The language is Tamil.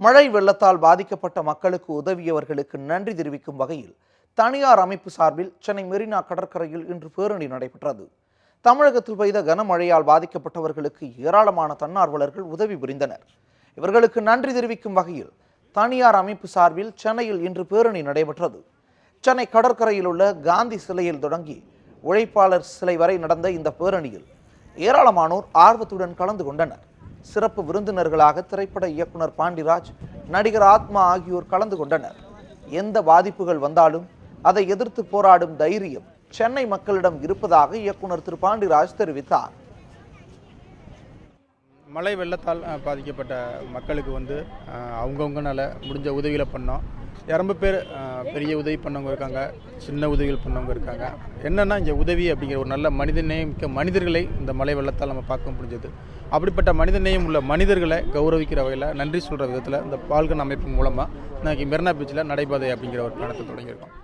மழை வெள்ளத்தால் பாதிக்கப்பட்ட மக்களுக்கு உதவியவர்களுக்கு நன்றி தெரிவிக்கும் வகையில் தனியார் அமைப்பு சார்பில் சென்னை மெரினா கடற்கரையில் இன்று பேரணி நடைபெற்றது. தமிழகத்தில் பெய்த கனமழையால் பாதிக்கப்பட்டவர்களுக்கு ஏராளமான தன்னார்வலர்கள் உதவி புரிந்தனர். இவர்களுக்கு நன்றி தெரிவிக்கும் வகையில் தனியார் அமைப்பு சார்பில் சென்னையில் இன்று பேரணி நடைபெற்றது. சென்னை கடற்கரையில் உள்ள காந்தி சிலையில் தொடங்கி உழைப்பாளர் சிலை வரை நடந்த இந்த பேரணியில் ஏராளமானோர் ஆர்வத்துடன் கலந்து கொண்டனர். சிறப்பு விருந்தினர்களாக திரைப்பட இயக்குனர் பாண்டிராஜ் நடிகர் ஆத்மா ஆகியோர் கலந்து கொண்டனர். எந்த பாதிப்புகள் வந்தாலும் அதை எதிர்த்து போராடும் தைரியம் சென்னை மக்களிடம் இருப்பதாக இயக்குனர் திரு பாண்டிராஜ் தெரிவித்தார். மழை வெள்ளத்தால் பாதிக்கப்பட்ட மக்களுக்கு வந்து அவங்கவுங்கனால முடிஞ்ச உதவிகளை பண்ணோம். ரொம்ப பேர் பெரிய உதவி பண்ணவங்க இருக்காங்க சின்ன உதவிகள் பண்ணவங்க இருக்காங்க. என்னென்னா இங்கே உதவி அப்படிங்கிற ஒரு நல்ல மனிதநேயம் மிக்க மனிதர்களை இந்த மலை வெள்ளத்தால் நம்ம பார்க்க முடிஞ்சது. அப்படிப்பட்ட மனிதநேயம் உள்ள மனிதர்களை கௌரவிக்கிற வகையில் நன்றி சொல்கிற விதத்தில் இந்த பால்கன் அமைப்பு மூலமாக இன்னைக்கு மெரினா பீச்சில் நடைபாதை அப்படிங்கிற ஒரு பயணத்தை தொடங்கியிருக்கோம்.